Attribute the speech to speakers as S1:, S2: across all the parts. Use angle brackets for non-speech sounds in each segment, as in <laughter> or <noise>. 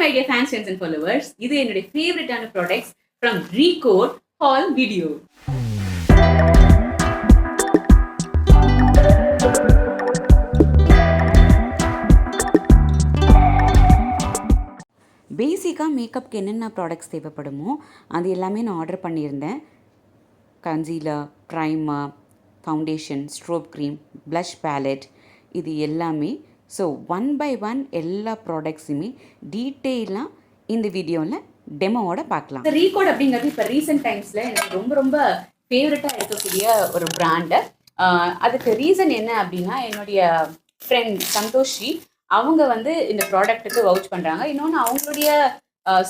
S1: My dear fans friends and followers இது என்னுடைய ஃபேவரட்டான products from Recode haul video
S2: பேசிக்காக மேக்கப்க்கு என்னென்ன ப்ராடக்ட்ஸ் தேவைப்படுமோ அது எல்லாமே நான் ஆர்டர் பண்ணியிருந்தேன். Concealer primer foundation strobe cream blush palette இது எல்லாமே ஸோ ஒன் பை ஒன் எல்லா ப்ராடக்ட்ஸுமே டீட்டெயிலாக இந்த வீடியோவில் டெமோவோட பார்க்கலாம்.
S1: ரீகோட் அப்படிங்கிறது இப்போ ரீசெண்ட் டைம்ஸில் எனக்கு ரொம்ப ரொம்ப ஃபேவரட்டாக இருக்கக்கூடிய ஒரு பிராண்டு அதுக்கு ரீசன் என்ன அப்படின்னா என்னுடைய ஃப்ரெண்ட் சந்தோஷி அவங்க வந்து இந்த ப்ராடக்ட்டுக்கு வவுச் பண்ணுறாங்க இன்னொன்று அவங்களுடைய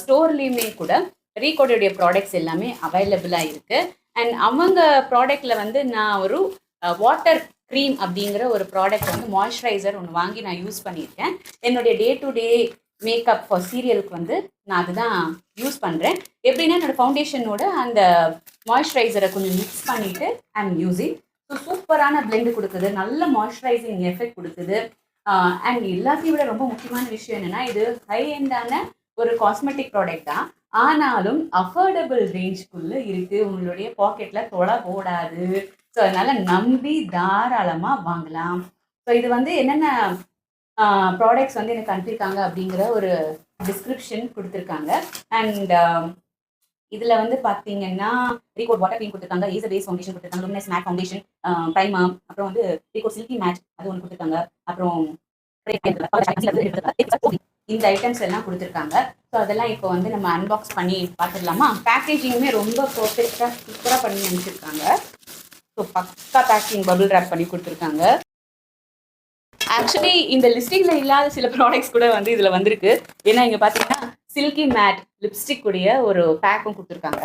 S1: ஸ்டோர்லேயுமே கூட ரீகோடுடைய ப்ராடக்ட்ஸ் எல்லாமே அவைலபிளாக இருக்குது அண்ட் அவங்க ப்ராடக்டில் வந்து நான் ஒரு வாட்டர் க்ரீம் அப்படிங்கிற ஒரு ப்ராடக்ட் வந்து மாய்ஸ்சரைசர் ஒன்று வாங்கி நான் யூஸ் பண்ணியிருக்கேன். என்னுடைய day to day makeup for சீரியலுக்கு வந்து நான் அதுதான் யூஸ் பண்ணுறேன் எப்படின்னா என்னோடய ஃபவுண்டேஷனோட அந்த மாய்ஸ்சரைசரை கொஞ்சம் மிக்ஸ் பண்ணிவிட்டு ஐ எம் யூஸிங் ஸோ சூப்பரான பிளெண்டு கொடுக்குது. நல்ல மாய்ஸ்சரைசிங் எஃபெக்ட் கொடுக்குது. அண்ட் எல்லாத்தையும் விட ரொம்ப முக்கியமான விஷயம் என்னென்னா இது ஹை எண்டான ஒரு காஸ்மெட்டிக் ப்ராடக்ட் தான். ஆனாலும் அஃபோர்டபுள் ரேஞ்சுக்குள்ளே இருக்குது உங்களுடைய பாக்கெட்டில் தொலை போடாது. ஸோ அதனால நம்பி தாராளமாக வாங்கலாம். ஸோ இது வந்து என்னென்ன ப்ராடக்ட்ஸ் வந்து எனக்கு அனுப்பியிருக்காங்க அப்படிங்கிற ஒரு டிஸ்கிரிப்ஷன் கொடுத்துருக்காங்க. அண்ட் இதில் வந்து பார்த்தீங்கன்னா ரீகோட் வாட்டர் க்ரீம் கொடுத்துருக்காங்க ஈஸ பேஸ் ஃபவுண்டேஷன் கொடுத்துருக்காங்க லுமினஸ் மேட் ஃபவுண்டேஷன் ப்ரைமா அப்புறம் வந்து ரீகோட் சில்கி மேட் அது ஒன்று கொடுத்துருக்காங்க. அப்புறம் இந்த ஐட்டம்ஸ் எல்லாம் கொடுத்துருக்காங்க. ஸோ அதெல்லாம் இப்போ வந்து நம்ம அன்பாக்ஸ் பண்ணி பார்த்துடலாமா? பேக்கேஜிங்குமே ரொம்ப பர்ஃபெக்டாக சூப்பராக பண்ணி அனுப்பிச்சிருக்காங்க. ஸோ பக்கா பேக்கிங் பபிள் ரேப் பண்ணி கொடுத்துருக்காங்க. ஆக்சுவலி இந்த லிஸ்டிங்ல இல்லாத சில ப்ராடக்ட்ஸ் கூட வந்து இதுல வந்திருக்கு. ஏன்னா இங்க பாத்தீங்கன்னா சில்கி மேட் லிப்ஸ்டிக் உடைய ஒரு பேக்கும் கொடுத்துருக்காங்க.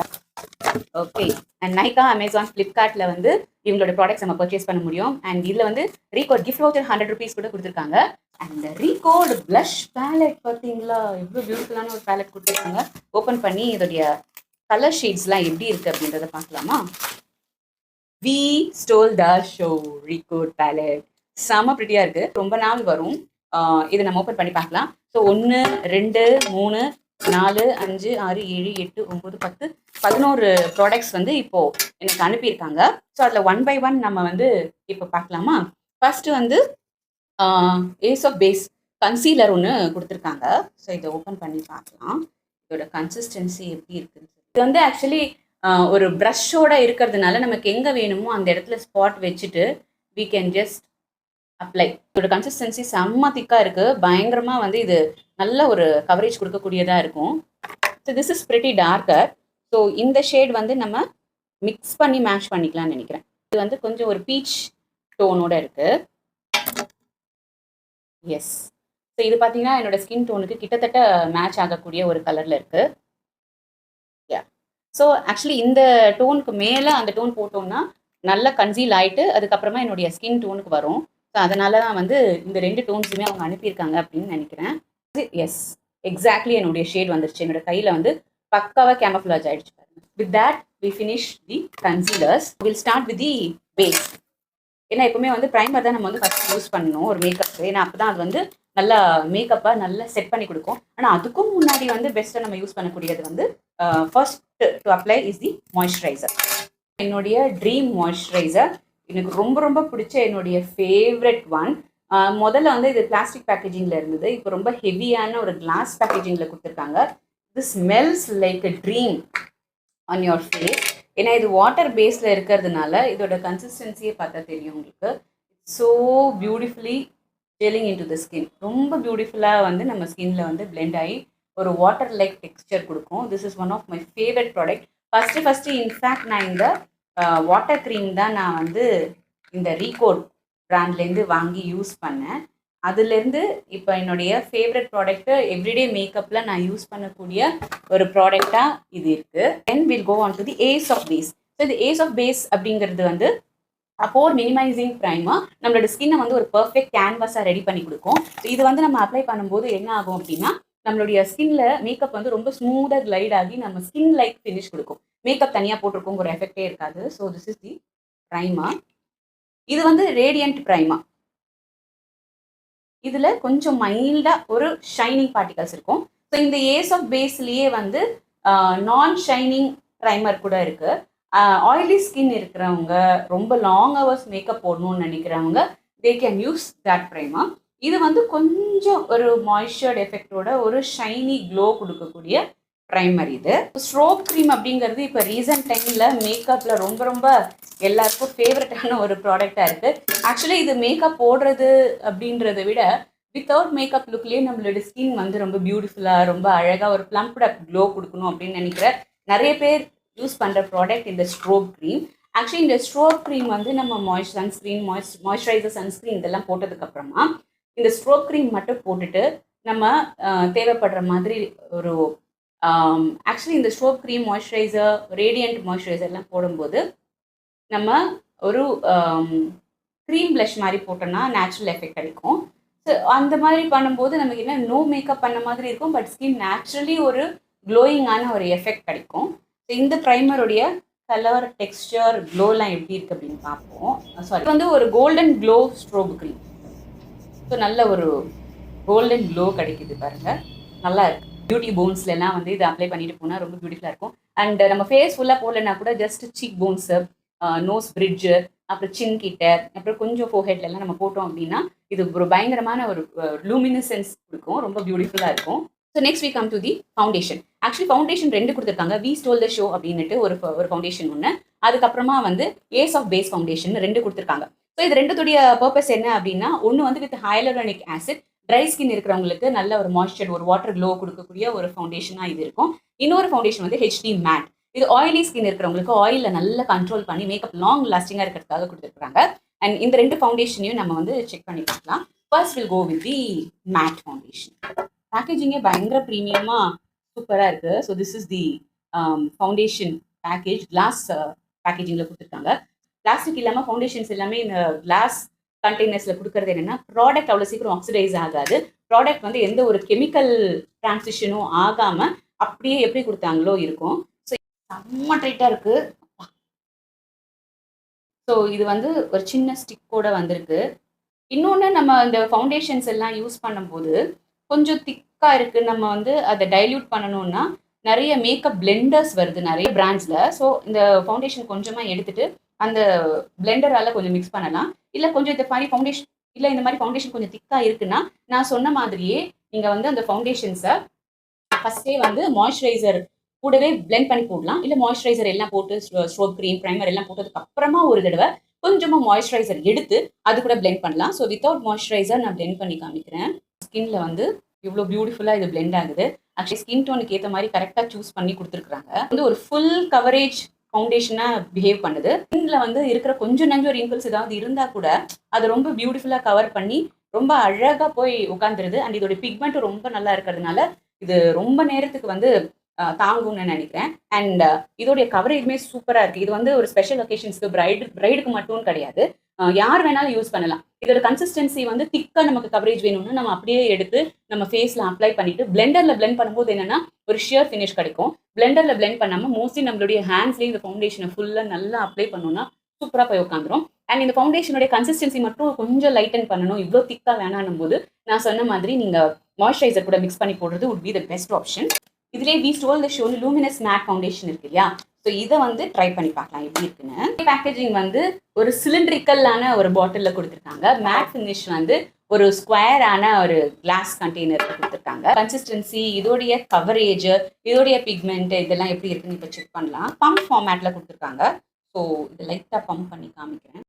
S1: ஓகே அண்ட் நைக்கா அமேசான் ஃப்ளிப்கார்ட்ல வந்து இவங்களோட ப்ராடக்ட்ஸ் நம்ம பர்ச்சேஸ் பண்ண முடியும். அண்ட் இதுல வந்து Recode gift voucher hundred rupees கூட கொடுத்துருக்காங்க. அண்ட் ரீகோட் பிளஷ் பேலட் பார்த்தீங்களா எவ்வளோ பியூட்டிஃபுல்லான ஒரு பேலட் கொடுத்துருக்காங்க. ஓப்பன் பண்ணி இதோடைய கலர் ஷேட்ஸ்லாம் எப்படி இருக்கு அப்படின்றத பார்க்கலாமா? We stole the show Recode palette செம ப்ரிட்டியாக இருக்குது ரொம்ப நாள் வரும். இதை நம்ம ஓப்பன் பண்ணி பார்க்கலாம். ஸோ ஒன்று ரெண்டு மூணு நாலு அஞ்சு ஆறு ஏழு எட்டு ஒம்பது பத்து பதினோரு ப்ராடக்ட்ஸ் வந்து இப்போது எனக்கு அனுப்பியிருக்காங்க. ஸோ அதில் ஒன் பை ஒன் நம்ம வந்து இப்போ பார்க்கலாமா? ஃபர்ஸ்ட் வந்து ஏஸ் ஆஃப் பேஸ் கன்சீலர் ஒன்று கொடுத்துருக்காங்க. ஸோ இதை ஓப்பன் பண்ணி பார்க்கலாம். இதோட கன்சிஸ்டன்சி எப்படி இருக்குது இது வந்து ஆக்சுவலி ஒரு ப்ரஷ்ஷோட இருக்கிறதுனால நமக்கு எங்கே வேணுமோ அந்த இடத்துல ஸ்பாட் வச்சுட்டு வி கேன் ஜஸ்ட் அப்ளை இதோட கன்சிஸ்டன்சி செம்ம திக்காக இருக்குது பயங்கரமாக வந்து இது நல்ல ஒரு கவரேஜ் கொடுக்கக்கூடியதாக இருக்கும். So this is pretty darker so இந்த ஷேட் வந்து நம்ம மிக்ஸ் பண்ணி மேட்ச் பண்ணிக்கலாம்னு நினைக்கிறேன். இது வந்து கொஞ்சம் ஒரு பீச் டோனோட இருக்குது எஸ் ஸோ இது பார்த்தீங்கன்னா என்னோட ஸ்கின் டோனுக்கு கிட்டத்தட்ட மேட்ச் ஆகக்கூடிய ஒரு கலரில் இருக்குது ஸோ ஆக்சுவலி இந்த டோனுக்கு மேலே அந்த டோன் போட்டோம்னா நல்லா கன்சீல் ஆகிட்டு அதுக்கப்புறமா என்னுடைய ஸ்கின் டோனுக்கு வரும். ஸோ அதனால தான் வந்து இந்த ரெண்டு டோன்ஸுமே அவங்க அனுப்பியிருக்காங்க அப்படின்னு நினைக்கிறேன். எஸ் எக்ஸாக்ட்லி என்னுடைய ஷேட் வந்துருச்சு. என்னோட கையில் வந்து பக்காவாக கேமஃப்ளாஜ் ஆயிடுச்சு with that we finish the concealers will start with the base ஏன்னா எப்பவுமே வந்து ப்ரைமர் தான் நம்ம வந்து ஃபஸ்ட் யூஸ் பண்ணணும் ஒரு மேக்கப் ஏன்னா அப்போ தான் அது வந்து நல்லா மேக்கப்பாக நல்லா செட் பண்ணி கொடுக்கும். ஆனால் அதுக்கும் முன்னாடி வந்து பெஸ்ட்டாக நம்ம யூஸ் பண்ணக்கூடியது வந்து first to apply is the moisturiser என்னுடைய ட்ரீம் மாய்ஸ்சரைசர் எனக்கு ரொம்ப ரொம்ப பிடிச்ச என்னுடைய ஃபேவரட் ஒன் முதல்ல வந்து இது பிளாஸ்டிக் பேக்கேஜிங்கில் இருந்தது. இப்போ ரொம்ப ஹெவியான ஒரு கிளாஸ் பேக்கேஜிங்கில் கொடுத்துருக்காங்க. இது smells like a dream on your face ஏன்னா இது வாட்டர் பேஸில் இருக்கிறதுனால இதோட கன்சிஸ்டன்சியே பார்த்தா தெரியும் உங்களுக்கு. So beautifully gelling in to the skin ரொம்ப பியூட்டிஃபுல்லாக வந்து நம்ம ஸ்கின்ல வந்து பிளெண்ட் ஆகி ஒரு வாட்டர் லைக் டெக்ஸ்டர் கொடுக்கும். This is one of my favourite product first first in fact நான் இந்த வாட்டர் க்ரீம் தான் நான் வந்து இந்த ரீகோட் ப்ராண்ட்லேருந்து வாங்கி யூஸ் பண்ணேன். அதுலேருந்து இப்போ என்னுடைய ஃபேவரட் ப்ராடக்ட்டு எவ்ரிடே மேக்கப்பில் நான் யூஸ் பண்ணக்கூடிய ஒரு ப்ராடக்டாக இது இருக்குது then will go on to the ace of base so இந்த ஏஸ் ஆஃப் பேஸ் அப்படிங்கிறது வந்து அப்போர் மினிமைசிங் ப்ரைமா நம்மளோட ஸ்கின்னை வந்து ஒரு பர்ஃபெக்ட் கேன்வாஸாக ரெடி பண்ணி கொடுக்கும். இது வந்து நம்ம அப்ளை பண்ணும்போது என்ன ஆகும் அப்படின்னா நம்மளுடைய ஸ்கின்ல மேக்கப் வந்து ரொம்ப ஸ்மூத்தாக கிளைட் ஆகி நம்ம ஸ்கின் லைக் ஃபினிஷ் கொடுக்கும். மேக்கப் தனியாக போட்டிருக்கோங்க ஒரு எஃபெக்டே இருக்காது. So this is the primer இது வந்து ரேடியன்ட் ப்ரைமா இதில் கொஞ்சம் மைல்டாக ஒரு ஷைனிங் பார்ட்டிகல்ஸ் இருக்கும். ஸோ இந்த ஏஸ் ஆஃப் பேஸ்லேயே வந்து நான் ஷைனிங் ப்ரைமர் கூட இருக்குது ஆயிலி ஸ்கின் இருக்கிறவங்க ரொம்ப லாங் ஹவர்ஸ் மேக்கப் போடணும்னு நினைக்கிறவங்க they can use that primer இது வந்து கொஞ்சம் ஒரு மாய்ஸ்சர்ட் எஃபெக்டோட ஒரு ஷைனி க்ளோ கொடுக்கக்கூடிய ப்ரைமர் இது. ஸ்ட்ரோப் க்ரீம் அப்படிங்கிறது இப்போ ரீசன்ட் டைமில் மேக்கப்பில் ரொம்ப ரொம்ப எல்லாருக்கும் ஃபேவரட்டான ஒரு ப்ராடக்டாக இருக்குது ஆக்சுவலி இது மேக்கப் போடுறது அப்படின்றத விட வித்தவுட் மேக்கப் லுக்லேயே நம்மளோட ஸ்கின் வந்து ரொம்ப பியூட்டிஃபுல்லாக ரொம்ப அழகாக ஒரு ப்ளம்ப்ட் அப் க்ளோ கொடுக்கணும் அப்படின்னு நினைக்கிற நிறைய பேர் யூஸ் பண்ணுற ப்ராடக்ட் இந்த ஸ்ட்ரோப் க்ரீம் ஆக்சுவலி இந்த ஸ்ட்ரோப் க்ரீம் வந்து நம்ம moist sunscreen moist moisturiser sunscreen இதெல்லாம் போட்டதுக்கப்புறமா இந்த ஸ்ட்ரோக் க்ரீம் மட்டும் போட்டுட்டு நம்ம தேவைப்படுற மாதிரி ஒரு ஆக்சுவலி இந்த ஸ்ட்ரோக் க்ரீம் மாய்ஸ்சரைசர் ரேடியண்ட் மாய்ஸ்சரைசர்லாம் போடும்போது நம்ம ஒரு க்ரீம் ப்ளஷ் மாதிரி போட்டோம்னா நேச்சுரல் எஃபெக்ட் கிடைக்கும் ஸோ அந்த மாதிரி பண்ணும்போது நமக்கு என்ன நோ மேக்கப் பண்ண மாதிரி இருக்கும் பட் ஸ்கின் நேச்சுரலி ஒரு க்ளோயிங்கான ஒரு எஃபெக்ட் கிடைக்கும் ஸோ இந்த ப்ரைமருடைய கலர் டெக்ஸ்டர் க்ளோலாம் எப்படி இருக்குது அப்படின்னு பார்ப்போம். சாரி வந்து ஒரு golden glow strobe cream so நல்ல ஒரு கோல்டன் க்ளோ கிடைக்குது பாருங்க. நல்லா இருக்கு. பியூட்டி போன்ஸ்லாம் வந்து இதை அப்ளை பண்ணிட்டு போனால் ரொம்ப பியூட்டிஃபுல்லாக இருக்கும். அண்ட் நம்ம ஃபேஸ் ஃபுல்லாக போடலன்னா கூட just cheek bones nose bridge அப்புறம் சின் கிட்ட அப்புறம் கொஞ்சம் ஃபோஹெட்லலாம் நம்ம போட்டோம் அப்படின்னா இது ஒரு பயங்கரமான ஒரு லூமினசன்ஸ் கொடுக்கும். ரொம்ப பியூட்டிஃபுல்லாக இருக்கும். So next we come to the foundation actually foundation ரெண்டு கொடுத்துருக்காங்க. வி ஸ்டோல் த ஷோ அப்படின்னுட்டு ஒரு ஒரு ஃபவுண்டேஷன் ஒன்று அதுக்கப்புறமா வந்து ஏஸ் ஆஃப் பேஸ் ஃபவுண்டேஷன் ரெண்டு கொடுத்துருக்காங்க. ஸோ இது ரெண்டுத்துடைய பர்பஸ் என்ன அப்படின்னா ஒன்று வந்து with hyaluronic acid dry skin இருக்கிறவங்களுக்கு நல்ல ஒரு மாய்ஸ்சர் ஒரு வாட்டர் க்ளோ கொடுக்கக்கூடிய ஒரு ஃபவுண்டேஷனாக இது இருக்கும். இன்னொரு ஃபவுண்டேஷன் வந்து ஹெச்டி மேட் இது ஆயிலி ஸ்கின் இருக்கிறவங்களுக்கு ஆயிலில் நல்லா கண்ட்ரோல் பண்ணி மேக்கப் லாங் லாஸ்டிங்காக இருக்கிறதுக்காக கொடுத்துருக்காங்க அண்ட் இந்த ரெண்டு ஃபவுண்டேஷனையும் நம்ம வந்து செக் பண்ணி பார்க்கலாம். First will go with the matte foundation பேக்கேஜிங்கே பயங்கர ப்ரீமியமாக சூப்பராக இருக்குது so this is the foundation package glass பேக்கேஜிங்கில் கொடுத்துருக்காங்க. பிளாஸ்டிக் இல்லாமல் ஃபவுண்டேஷன்ஸ் எல்லாமே இந்த கிளாஸ் கண்டெய்னர்ஸில் கொடுக்கறது என்னென்னா ப்ராடக்ட் அவ்வளோ சீக்கிரம் ஆக்சிடைஸ் ஆகாது. ப்ராடக்ட் வந்து எந்த ஒரு கெமிக்கல் டிரான்சிஷனும் ஆகாமல் அப்படியே எப்படி கொடுத்தாங்களோ இருக்கும். ஸோ செம்ம டைட்டாக இருக்குது ஸோ இது வந்து ஒரு சின்ன ஸ்டிக்கோட வந்திருக்கு. இன்னொன்று நம்ம இந்த ஃபவுண்டேஷன்ஸ் எல்லாம் யூஸ் பண்ணும்போது கொஞ்சம் திக்காக இருக்குது நம்ம வந்து அதை டைல்யூட் பண்ணணும்னா நிறைய மேக்கப் பிளெண்டர்ஸ் வருது நிறைய பிராண்ட்ஸில் ஸோ இந்த ஃபவுண்டேஷன் கொஞ்சமாக எடுத்துகிட்டு அந்த பிளெண்டரால கொஞ்சம் மிக்ஸ் பண்ணலாம். இல்லை கொஞ்சம் இந்த மாதிரி ஃபவுண்டேஷன் இல்லை இந்த மாதிரி ஃபவுண்டேஷன் கொஞ்சம் திக்காக இருக்குன்னா நான் சொன்ன மாதிரியே நீங்கள் வந்து அந்த ஃபவுண்டேஷன்ஸை ஃபஸ்ட்டே வந்து மாய்ஸ்சரைசர் கூடவே பிளெண்ட் பண்ணி போடலாம். இல்லை மாய்ஸ்சரைசர் எல்லாம் போட்டு ஸ்ட்ரோப் க்ரீம் ப்ரைமர் எல்லாம் போட்டதுக்கு அப்புறமா ஒரு தடவை கொஞ்சமாக மாய்ஸ்சரைசர் எடுத்து அது கூட பிளெண்ட் பண்ணலாம். ஸோ வித்தவுட் மாய்ஸ்சரைசர் நான் பிளெண்ட் பண்ணி காமிக்கிறேன். ஸ்கின்ல வந்து இவ்வளோ பியூட்டிஃபுல்லாக இது பிளெண்ட் ஆகுது. ஆக்சுவலி ஸ்கின் டோனுக்கு ஏற்ற மாதிரி கரெக்டாக சூஸ் பண்ணி கொடுத்துருக்காங்க வந்து ஒரு ஃபுல் கவரேஜ் ஃபவுண்டேஷனாக பிஹேவ் பண்ணுது. ஸ்கின்ல வந்து இருக்கிற கொஞ்சம் நஞ்சம் ரிங்கிள்ஸ் ஏதாவது இருந்தால் கூட அது ரொம்ப பியூட்டிஃபுல்லாக கவர் பண்ணி ரொம்ப அழகாக போய் உட்காந்துருது அண்ட் இதோட பிக்மெண்ட்டும் ரொம்ப நல்லா இருக்கிறதுனால இது ரொம்ப நேரத்துக்கு வந்து தாங்கும்னு நினைக்கிறேன். அண்ட் இதோடைய கவரேஜுமே சூப்பராக இருக்குது இது வந்து ஒரு ஸ்பெஷல் ஒகேஷன்ஸ்க்கு பிரைடு பிரைடுக்கு மட்டும் கிடையாது. யார் வேணாலும் யூஸ் பண்ணலாம். இதோட கன்சிஸ்டன்சி வந்து திக்காக நமக்கு கவரேஜ் வேணும்னா நம்ம அப்படியே எடுத்து நம்ம ஃபேஸில் அப்ளை பண்ணிட்டு பிளெண்டரில் பிளெண்ட் பண்ணும்போது என்னன்னா ஒரு ஷியர் ஃபினிஷ் கிடைக்கும். பிளெண்டரில் பிளெண்ட் பண்ணாமல் மோஸ்ட்லி நம்மளுடைய ஹேண்ட்ஸ்லேயும் இந்த ஃபவுண்டேஷனை ஃபுல்லாக நல்லா அப்ளை பண்ணோம்னா சூப்பராக போய் உட்காந்துரும். அண்ட் இந்த ஃபவுண்டேஷனுடைய கன்சிஸ்டன்சி மட்டும் கொஞ்சம் லைட்டன் பண்ணணும். இவ்வளோ திக்காக வேணாம் போது நான் சொன்ன மாதிரி நீங்கள் மாய்ஸ்சரைசர் கூட மிக்ஸ் பண்ணி போடுறது would be the best option இதுலேயே we stole the show luminous matte foundation இருக்கு இல்லையா? ஸோ இதை வந்து ட்ரை பண்ணி பார்க்கலாம் எப்படி இருக்குன்னு. பேக்கேஜிங் வந்து ஒரு சிலிண்ட்ரிக்கல்லான ஒரு பாட்டிலில் கொடுத்துருக்காங்க. மேட் ஃபினிஷ் வந்து ஒரு ஸ்கொயரான ஒரு கிளாஸ் கண்டெய்னர் கொடுத்துருக்காங்க. கன்சிஸ்டன்சி இதோடைய கவரேஜ் இதோடைய பிக்மெண்ட் இதெல்லாம் எப்படி இருக்குன்னு இப்போ செக் பண்ணலாம். பம்ப் ஃபார்மேட்டில் கொடுத்துருக்காங்க. ஸோ இது லைட்டாக பம்ப் பண்ணி காமிக்கிறேன்.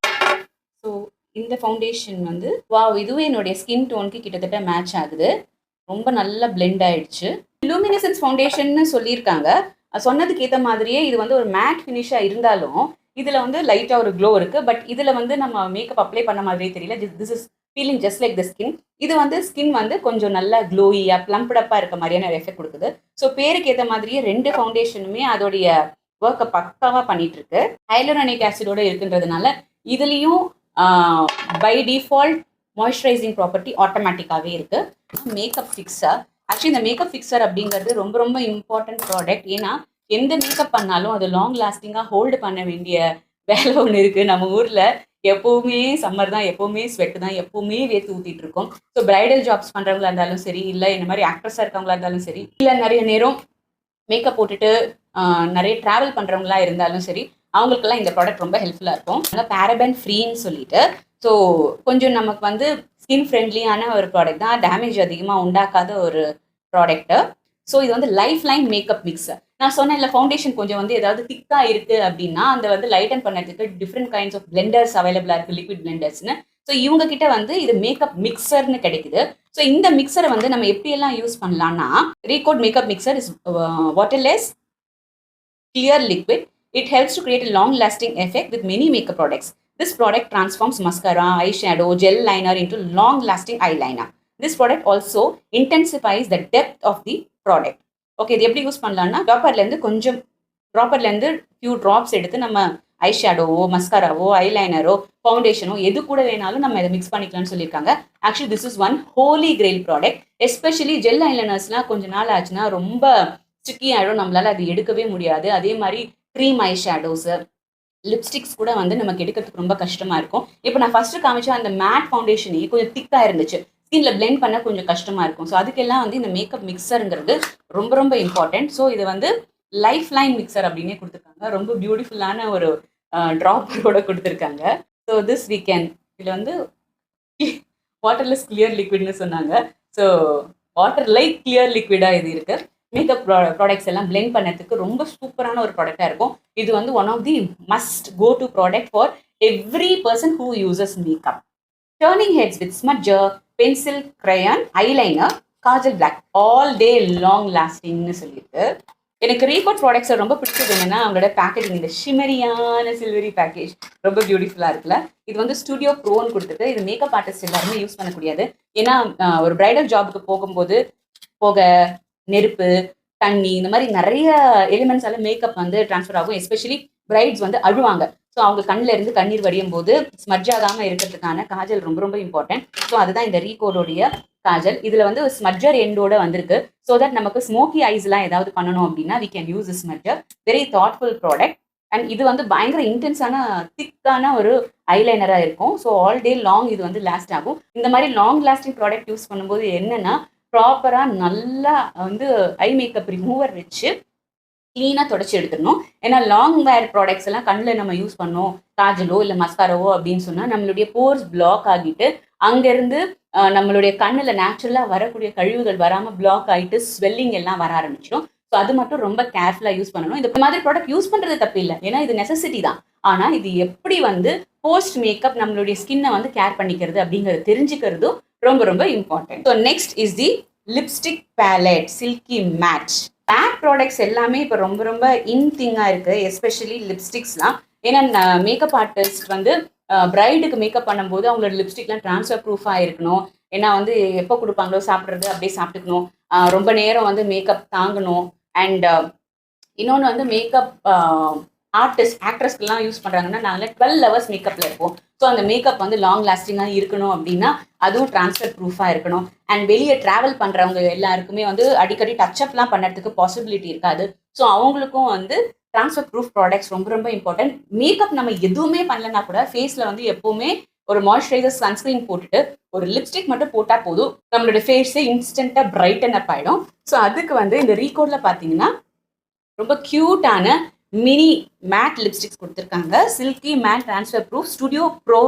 S1: ஸோ இந்த ஃபவுண்டேஷன் வந்து வாவ் இதுவே என்னுடைய ஸ்கின் டோனுக்கு கிட்டத்தட்ட மேட்ச் ஆகுது. ரொம்ப நல்லா பிளெண்ட் ஆயிடுச்சு. லூமினசன்ஸ் ஃபவுண்டேஷன்னு சொல்லியிருக்காங்க. சொன்னதுக்கு ஏற்ற மாதிரியே இது வந்து ஒரு மேட் ஃபினிஷாக இருந்தாலும் இதில் வந்து லைட்டாக ஒரு க்ளோ இருக்குது பட் இதில் வந்து நம்ம மேக்கப் அப்ளை பண்ண மாதிரியே தெரியல. This is feeling just like the skin இது வந்து ஸ்கின் வந்து கொஞ்சம் நல்லா க்ளோயியாக ப்ளம்படப்பாக இருக்க மாதிரியான ஒரு எஃபெக்ட் கொடுக்குது. ஸோ பேருக்கு ஏற்ற மாதிரியே ரெண்டு ஃபவுண்டேஷனுமே அதோடைய ஒர்க்கை பக்காவாக பண்ணிட்டு இருக்கு ஹைலோரானிக் ஆசிடோட இருக்குன்றதுனால இதுலேயும் பை டிஃபால்ட் மாய்ஸ்சரைசிங் ப்ராப்பர்ட்டி ஆட்டோமேட்டிக்காகவே இருக்குது மேக்கப் ஃபிக்ஸாக ஆக்சுவலி இந்த மேக்கப் ஃபிக்ஸர் அப்படிங்கிறது ரொம்ப ரொம்ப இம்பார்ட்டன்ட் ப்ராடக்ட் ஏன்னா எந்த மேக்கப் பண்ணாலும் அது லாங் லாஸ்டிங்காக ஹோல்டு பண்ண வேண்டிய வேலை ஒன்று இருக்குது நம்ம ஊரில் எப்போவுமே சம்மர் தான் எப்போவுமே ஸ்வெட் தான் எப்போவுமே வேர்த்து ஊற்றிட்டு இருக்கோம். ஸோ பிரைடல் ஜாப்ஸ் பண்ணுறவங்களா இருந்தாலும் சரி இல்லை இந்த மாதிரி ஆக்ட்ரஸாக இருக்கவங்களா இருந்தாலும் சரி இல்லை நிறைய நேரம் மேக்கப் போட்டுட்டு நிறைய ட்ராவல் பண்ணுறவங்களா இருந்தாலும் சரி அவங்களுக்கெல்லாம் இந்த ப்ராடக்ட் ரொம்ப ஹெல்ப்ஃபுல்லாக இருக்கும். பேரபன் ஃப்ரீன்னு சொல்லிட்டு ஸோ கொஞ்சம் நமக்கு வந்து ஸ்கின் ஃப்ரெண்ட்லியான ஒரு ப்ராடக்ட் தான். டேமேஜ் அதிகமாக உண்டாக்காத ஒரு ப்ராடக்ட்டு ஸோ இது வந்து லைஃப் லைன் மேக்கப் மிக்ஸ் நான் சொன்னேன் இல்லை ஃபவுண்டேஷன் கொஞ்சம் வந்து ஏதாவது திக்காக இருக்கு அப்படின்னா அந்த வந்து லைட்டன் பண்ணுறதுக்கு டிஃப்ரெண்ட் கைண்ட்ஸ் ஆஃப் பிளெண்டர்ஸ் அவைலபிளாக இருக்கு லிக்விட் பிளெண்டர்ஸ்னு ஸோ இவங்க கிட்ட வந்து இது மேக்கப் மிக்சர்னு கிடைக்குது. ஸோ இந்த மிக்சரை வந்து நம்ம எப்படியெல்லாம் யூஸ் பண்ணலாம்னா Recode makeup mixer is waterless clear liquid it helps to create long lasting effect with many makeup products. This product transforms mascara, eyeshadow, gel liner into long lasting eyeliner. This product also intensifies the depth of the product. Okay இது எப்படி use பண்ணலாம்னா ட்ராப்பர்லேருந்து கொஞ்சம் ட்ராப்பர்லேருந்து few drops எடுத்து நம்ம ஐ ஷேடோவோ மஸ்காராவோ ஐலைனரோ ஃபவுண்டேஷனோ எது கூட வேணாலும் நம்ம இதை மிக்ஸ் பண்ணிக்கலாம்னு சொல்லியிருக்காங்க actually this is one holy grail product especially gel ஐலைனர்ஸ்லாம் கொஞ்ச நாள் ஆச்சுன்னா ரொம்ப ஸ்டிக்கி ஆகிடும் நம்மளால அது எடுக்கவே முடியாது அதே மாதிரி க்ரீம் ஐ ஷேடோஸு லிப்ஸ்டிக்ஸ் கூட வந்து நமக்கு எடுக்கிறதுக்கு ரொம்ப கஷ்டமா இருக்கும். இப்போ நான் ஃபர்ஸ்ட் காமிச்ச அந்த மேட் ஃபவுண்டேஷனே கொஞ்சம் திக்காக இருந்துச்சு. ஸ்கின்ல பிளெண்ட் பண்ண கொஞ்சம் கஷ்டமா இருக்கும். ஸோ அதுக்கெல்லாம் வந்து இந்த மேக்கப் மிக்சருங்கிறது ரொம்ப ரொம்ப இம்பார்ட்டன்ட் <laughs> ஸோ இது வந்து லைஃப் லைன் மிக்சர் அப்படின்னே கொடுத்துருக்காங்க. ரொம்ப பியூட்டிஃபுல்லான ஒரு ட்ராப்பரோட கொடுத்துருக்காங்க. ஸோ திஸ் வீக்கெண்ட் இதில் வந்து வாட்டர்லெஸ் கிளியர் லிக்விட்னு சொன்னாங்க. ஸோ வாட்டர் லைக் கிளியர் லிக்விடாக இது இருக்குது மேக்கப் ப்ராடக்ட்ஸ் எல்லாம் பிளெண்ட் பண்ணுறதுக்கு ரொம்ப சூப்பரான ஒரு ப்ராடக்டாக இருக்கும். இது வந்து one of the must go to product for every person who uses makeup turning heads with smudger pencil crayon eyeliner kajal black all day long லாஸ்டிங்னு சொல்லிட்டு எனக்கு ரீகோட் ப்ராடக்ட்ஸ் ரொம்ப பிடிச்சது என்னன்னா அவங்களோட பேக்கேஜிங் இந்த ஷிமரியான சில்வரி பேக்கேஜ் ரொம்ப பியூட்டிஃபுல்லாக இருக்குல்ல. இது வந்து ஸ்டுடியோ ப்ரோன்னு கொடுத்துட்டு இது மேக்கப் ஆர்டிஸ்ட் எல்லாருமே யூஸ் பண்ணக்கூடியது. ஏன்னா ஒரு பிரைடல் ஜாபுக்கு போகும்போது போக நெருப்பு தண்ணி இந்த மாதிரி நிறைய எலிமெண்ட்ஸால மேக்கப் வந்து ட்ரான்ஸ்ஃபர் ஆகும். எஸ்பெஷலி பிரைட்ஸ் வந்து அழுவாங்க. ஸோ அவங்க கண்ணில் இருந்து கண்ணீர் வடியும் போது ஸ்மட்ஜ் இருக்கிறதுக்கான காஜல் ரொம்ப ரொம்ப இம்பார்ட்டன்ட் ஸோ அதுதான் இந்த ரீகோடோடைய காஜல். இதில் வந்து ஸ்மட்ஜர் எண்டோட வந்திருக்கு. ஸோ தட் நமக்கு ஸ்மோக்கி ஐஸ்லாம் ஏதாவது பண்ணணும் அப்படின்னா we can use smudger very thoughtful product and இது வந்து பயங்கர இன்டென்ஸான திக்கான ஒரு ஐலைனராக இருக்கும். ஸோ ஆல் டே லாங் இது வந்து லாஸ்ட் ஆகும். இந்த மாதிரி லாங் லாஸ்டிங் ப்ராடக்ட் யூஸ் பண்ணும்போது என்னன்னா ப்ராப்பராக நல்லா வந்து ஐ மேக்கப் ரிமூவர் வச்சு க்ளீனாக தொடச்சி எடுத்துடணும். ஏன்னா லாங் வேர் ப்ராடக்ட்ஸ் எல்லாம் கண்ணில் நம்ம யூஸ் பண்ணோம். காஜலோ இல்லை மஸ்காரவோ அப்படின்னு சொன்னால் நம்மளுடைய போர்ஸ் பிளாக் ஆகிட்டு அங்கேருந்து நம்மளுடைய கண்ணில் நேச்சுரலாக வரக்கூடிய கழிவுகள் வராமல் பிளாக் ஆகிட்டு ஸ்வெல்லிங் எல்லாம் வர ஆரம்பிச்சிடும். ஸோ அது மட்டும் ரொம்ப கேர்ஃபுல்லாக யூஸ் பண்ணணும். இந்த மாதிரி ப்ராடக்ட் யூஸ் பண்ணுறது தப்பு இல்லை. ஏன்னா இது நெசசிட்டி தான். ஆனால் இது எப்படி வந்து போஸ்ட் மேக்கப் நம்மளுடைய ஸ்கின்னை வந்து கேர் பண்ணிக்கிறது அப்படிங்கிறத தெரிஞ்சுக்கிறதும் ரொம்ப ரொம்ப important so next is the lipstick palette silky match matte products எல்லாமே இப்போ ரொம்ப ரொம்ப இன் திங்காக இருக்குது எஸ்பெஷலி லிப்ஸ்டிக்ஸ்லாம் ஏன்னா மேக்கப் ஆர்டிஸ்ட் வந்து பிரைடுக்கு மேக்கப் பண்ணும்போது அவங்களோட லிப்ஸ்டிக்லாம் ட்ரான்ஸ்ஃபர் ப்ரூஃபாக இருக்கணும். ஏன்னா வந்து எப்போ கொடுப்பாங்களோ சாப்பிட்றது அப்படியே சாப்பிட்டுக்கணும். ரொம்ப நேரம் வந்து மேக்கப் தாங்கணும். அண்ட் இன்னொன்று வந்து மேக்கப் ஆர்டிஸ்ட் ஆக்ட்ரஸ்க்கெல்லாம் யூஸ் பண்ணுறாங்கன்னா நாங்கள் டுவெல் ஹவர்ஸ் மேக்கப்பில் இருப்போம். ஸோ அந்த மேக்கப் வந்து லாங் லாஸ்டிங்காக இருக்கணும் அப்படின்னா அதுவும் ட்ரான்ஸ்ஃபர் ப்ரூஃபாக இருக்கணும். அண்ட் வெளியே ட்ராவல் பண்ணுறவங்க எல்லாருக்குமே வந்து அடிக்கடி டச்அப்லாம் பண்ணுறதுக்கு பாசிபிலிட்டி இருக்காது. ஸோ அவங்களுக்கும் வந்து ட்ரான்ஸ்ஃபர் ப்ரூஃப் ப்ராடக்ட்ஸ் ரொம்ப ரொம்ப இம்பார்ட்டன்ட் மேக்கப் நம்ம எதுவுமே பண்ணலனா கூட ஃபேஸில் வந்து எப்போவுமே ஒரு மாய்ஸ்சரைசர் சன்ஸ்கிரீன் போட்டுட்டு ஒரு லிப்ஸ்டிக் மட்டும் போட்டால் போதும். நம்மளோட ஃபேஸே இன்ஸ்டண்ட்டாக பிரைட்டன் அப் ஆகிடும் ஸோ அதுக்கு வந்து இந்த ரீகோடில் பார்த்தீங்கன்னா ரொம்ப க்யூட்டான மினி மேட் லிப்ஸ்டிக்ஸ் கொடுத்துருக்காங்க. Silky matte transfer proof studio pro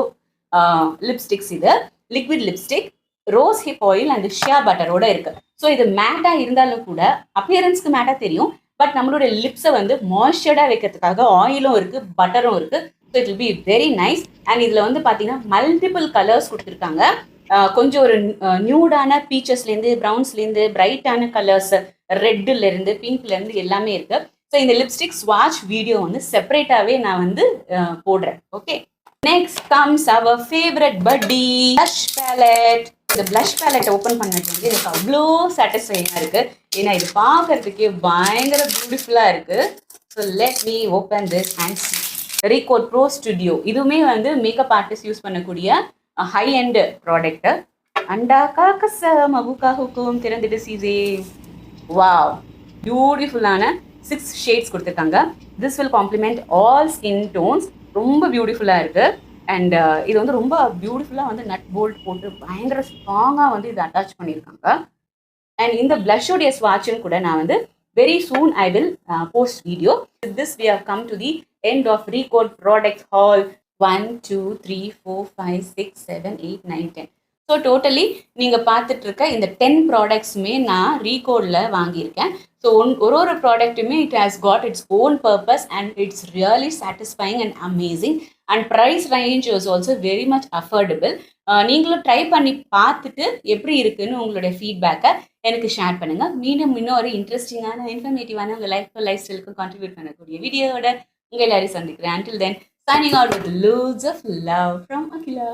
S1: lipsticks இது. Liquid lipstick rose hip oil and shea பட்டரோட இருக்கு. ஸோ இது மேட்டாக இருந்தாலும் கூட அப்பியரன்ஸ்க்கு மேட்டாக தெரியும். பட் நம்மளோட லிப்ஸை வந்து மாய்ஸ்சர்டா வைக்கிறதுக்காக ஆயிலும் இருக்கு பட்டரும் இருக்கு. So it will be very nice and இதில் வந்து பார்த்தீங்கன்னா மல்டிபிள் கலர்ஸ் கொடுத்துருக்காங்க. கொஞ்சம் ஒரு நியூடான பீச்சஸ்லேருந்து ப்ரௌன்ஸ்லேருந்து பிரைட்டான கலர்ஸ் ரெட்டுலேருந்து பிங்க்லேருந்து எல்லாமே இருக்குது ஸோ இந்த லிப்ஸ்டிக் ஸ்வாட்ச் வீடியோ வந்து செப்பரேட்டாகவே நான் வந்து போடுறேன். Okay next comes our favourite buddy blush palette இந்த ப்ளஷ் palette ஓப்பன் பண்ணது வந்து எனக்கு அவ்வளோ சாட்டிஸ்ஃபைங்காக இருக்குது ஏன்னா இது பார்க்கறதுக்கே பயங்கர பியூட்டிஃபுல்லாக இருக்குது so let me open this and see Recode pro studio இதுவுமே வந்து மேக்கப் ஆர்டிஸ்ட் யூஸ் பண்ணக்கூடிய ஹை அண்டு ப்ராடக்ட்டு அண்டா காக்கச மபுகா ஹுக்கும் திறந்துட்டு சீசே வாவ் பியூட்டிஃபுல்லான சிக்ஸ் ஷேட்ஸ் கொடுத்துருக்காங்க. This will complement all skin tones ரொம்ப பியூட்டிஃபுல்லாக இருக்குது அண்ட் இது வந்து ரொம்ப பியூட்டிஃபுல்லாக வந்து நட் போல்ட் போட்டு பயங்கர ஸ்ட்ராங்காக வந்து இது அட்டாச் பண்ணியிருக்காங்க. அண்ட் இந்த பிளஷோடைய ஸ்வாட்சும் கூட நான் வந்து very soon I will post video this we have come to the end of Recode product haul one two three four five six seven eight nine ten so totally நீங்கள் பார்த்துட்டு இருக்க இந்த ten ப்ராடக்ட்ஸுமே நான் ரீகோடில் வாங்கியிருக்கேன். ஸோ ஒன் ஒரு ஒரு ப்ராடக்ட்டுமே it has got its own purpose and it's really satisfying and amazing and price range was also very much affordable நீங்களும் try பண்ணி பார்த்துட்டு எப்படி இருக்குன்னு உங்களுடைய ஃபீட்பேக்கை எனக்கு ஷேர் பண்ணுங்கள் மீண்டும் இன்னும் ஒரு இன்ட்ரெஸ்டிங்கான இன்ஃபர்மேட்டிவான உங்கள் லைஃப் லைஃப் ஸ்டைலுக்கு கான்ட்ரிபியூட் பண்ணக்கூடிய வீடியோவோட உங்கள் எல்லாரையும் சந்திக்கிறேன். Until then signing out with loads of love from Akila.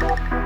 S1: thank you.